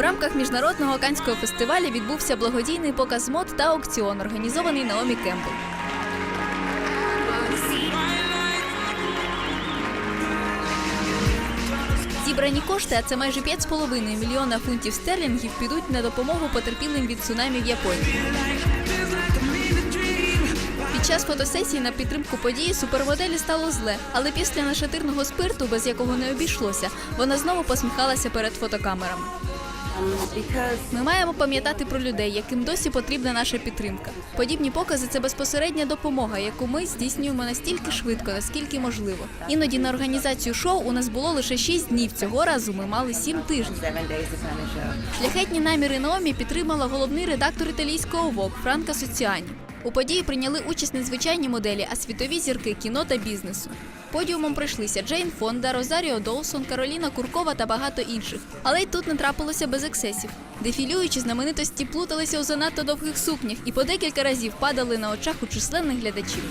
рамках міжнародного канського фестивалю відбувся благодійний показ мод та аукціон, організований Наомі Кемпбелл. Зібрані кошти, а це майже 5,5 мільйона фунтів стерлінгів, підуть на допомогу потерпілим від цунамі в Японії. Під час фотосесії на підтримку події супермоделі стало зле, але після нашатирного спирту, без якого не обійшлося, вона знову посміхалася перед фотокамерами. Ми маємо пам'ятати про людей, яким досі потрібна наша підтримка. Подібні покази це безпосередня допомога, яку ми здійснюємо настільки швидко, наскільки можливо. Іноді на організацію шоу у нас було лише 6 днів. Цього разу ми мали 7 тижнів. Шляхетні наміри Наомі підтримала головний редактор італійського ВОК Франка Соціані. У події прийняли участь не звичайні моделі, а світові зірки кіно та бізнесу. Подіумом пройшлися Джейн Фонда, Розаріо Доусон, Кароліна Куркова та багато інших. Але й тут не трапилося без ексесів. Дефілюючі знаменитості плуталися у занадто довгих сукнях і по декілька разів падали на очах у численних глядачів.